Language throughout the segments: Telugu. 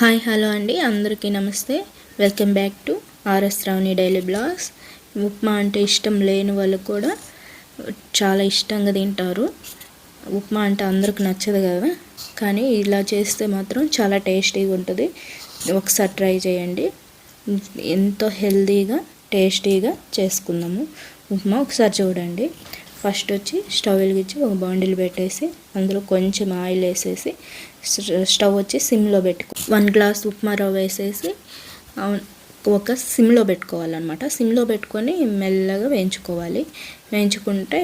హాయ్ హలో అండి. అందరికీ నమస్తే. వెల్కమ్ బ్యాక్ టు ఆర్ఎస్ రావుని డైలీ బ్లాగ్స్. ఉప్మా అంటే ఇష్టం లేని వాళ్ళు కూడా చాలా ఇష్టంగా తింటారు. ఉప్మా అంటే అందరికి నచ్చదు కదా. కానీ ఇలా చేస్తే మాత్రం చాలా టేస్టీగా ఉంటుంది. ఒకసారి ట్రై చేయండి. ఎంతో హెల్తీగా టేస్టీగా చేసుకుందాము. ఉప్మా ఒకసారి చూడండి. ఫస్ట్ వచ్చి స్టవ్ వెలిగించి ఒక బాండిల్ పెట్టేసి అందులో కొంచెం ఆయిల్ వేసేసి స్టవ్ వచ్చి సిమ్లో పెట్టుకో వన్ గ్లాస్ ఉప్మా రవ్వ వేసేసి ఒక సిమ్లో పెట్టుకోవాలన్నమాట. సిమ్లో పెట్టుకొని మెల్లగా వేయించుకోవాలి. వేయించుకుంటే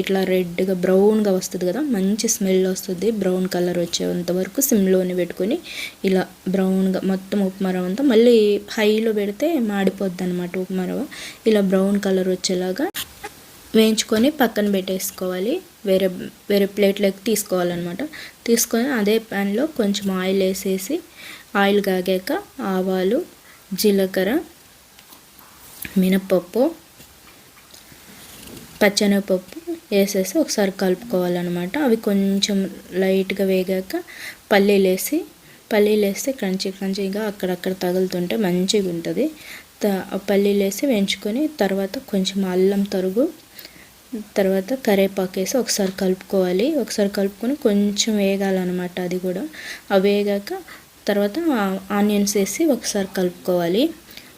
ఇట్లా రెడ్గా బ్రౌన్గా వస్తుంది కదా మంచి స్మెల్ వస్తుంది బ్రౌన్ కలర్ వచ్చేంత వరకు సిమ్లోనే పెట్టుకొని ఇలా బ్రౌన్గా మొత్తం ఉప్మా రవ్వ అంతా మళ్ళీ హైలో పెడితే మాడిపోద్ది అనమాట ఉప్మా రవ్వ. ఇలా బ్రౌన్ కలర్ వచ్చేలాగా వేయించుకొని పక్కన పెట్టేసుకోవాలి. వేరే వేరే ప్లేట్లోకి తీసుకోవాలన్నమాట. తీసుకొని అదే ప్యాన్లో కొంచెం ఆయిల్ వేసేసి ఆయిల్ కాగాక ఆవాలు జీలకర్ర మినపప్పు పచ్చెనగపప్పు వేసేసి ఒకసారి కలుపుకోవాలన్నమాట. అవి కొంచెం లైట్గా వేగాక పల్లీలు వేసి పల్లీలు వేస్తే క్రంచీ క్రంచీగా అక్కడక్కడ తగులుతుంటే మంచిగా ఉంటుంది పల్లీలు వేసి వేయించుకొని తర్వాత కొంచెం అల్లం తరుగు తర్వాత కరేపాకు వేసి ఒకసారి కలుపుకోవాలి. ఒకసారి కలుపుకొని కొంచెం వేగాలన్నమాట అది కూడా. అవి వేగాక తర్వాత ఆనియన్స్ వేసి ఒకసారి కలుపుకోవాలి.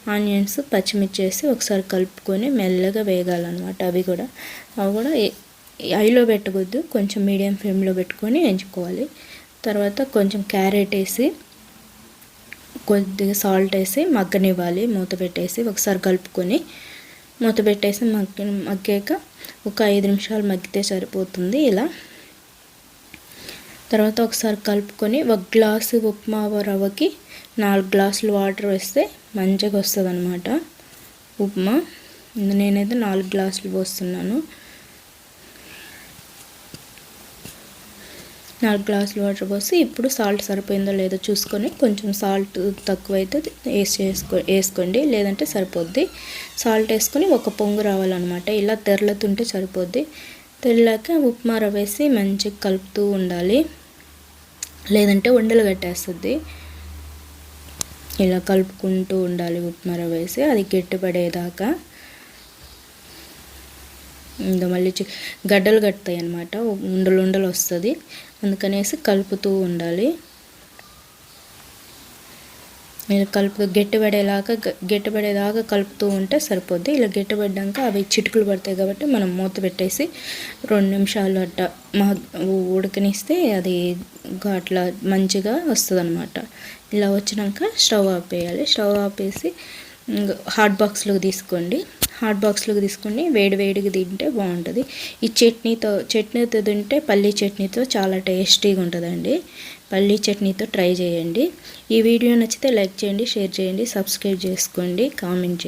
ఆనియన్స్ పచ్చిమిర్చి వేసి ఒకసారి కలుపుకొని మెల్లగా వేగాలన్నమాట అవి కూడా. అవి కూడా ఐలో పెట్టకూడదు. కొంచెం మీడియం ఫ్లేమ్లో పెట్టుకొని ఎంచుకోవాలి తర్వాత కొంచెం క్యారెట్ వేసి కొద్దిగా సాల్ట్ వేసి మగ్గనివ్వాలి. మూత పెట్టేసి ఒకసారి కలుపుకొని మూత పెట్టేసి మగ్గ మగ్గాక ఒక ఐదు నిమిషాలు మగ్గితే సరిపోతుంది ఇలా. తర్వాత ఒకసారి కలుపుకొని ఒక గ్లాసు ఉప్మా రవ్వకి నాలుగు గ్లాసులు వాటర్ వేస్తే మంచిగా వస్తుంది అనమాట ఉప్మా నేనైతే నాలుగు గ్లాసులు పోస్తున్నాను. నాలుగు గ్లాసులు వాటర్ పోసి ఇప్పుడు సాల్ట్ సరిపోయిందో లేదో చూసుకొని కొంచెం సాల్ట్ తక్కువైతే వేసి వేసుకో వేసుకోండి. లేదంటే సరిపోద్ది. సాల్ట్ వేసుకొని ఒక పొంగు రావాలన్నమాట. ఇలా తెరలతుంటే సరిపోద్ది. తెరలాక ఉప్మా రవ్వ వేసి మంచిగా కలుపుతూ ఉండాలి. లేదంటే ఉండలు కట్టేస్తుంది. ఇలా కలుపుకుంటూ ఉండాలి ఉప్మా రవ్వ వేసి. అది గట్టిపడేదాకా ఇంకా మళ్ళీ గడ్డలు కడతాయి అనమాట ఉండలు ఉండలు వస్తుంది. అందుకనేసి కలుపుతూ ఉండాలి. మీరు కలుపు గట్టిపడేలాగా గట్టిపడేదాకా కలుపుతూ ఉంటే సరిపోద్ది. ఇలా గట్టిపడ్డాక అవి చిటుకులు పడతాయి కాబట్టి మనం మూత పెట్టేసి రెండు నిమిషాలు అట్ట మా ఉడకనిస్తే అది అట్లా మంచిగా వస్తుంది అనమాట ఇలా వచ్చినాక స్టవ్ ఆపేయాలి. స్టవ్ ఆపేసి హాట్ బాక్స్లోకి తీసుకోండి. హాట్ బాక్స్లోకి తీసుకుని వేడి వేడిగా తింటే బాగుంటుంది. ఈ చట్నీతో చట్నీతో తింటే పల్లీ చట్నీతో చాలా టేస్టీగా ఉంటుందండి. పల్లీ చట్నీతో ట్రై చేయండి. ఈ వీడియో నచ్చితే లైక్ చేయండి షేర్ చేయండి సబ్స్క్రైబ్ చేసుకోండి కామెంట్ చేయండి.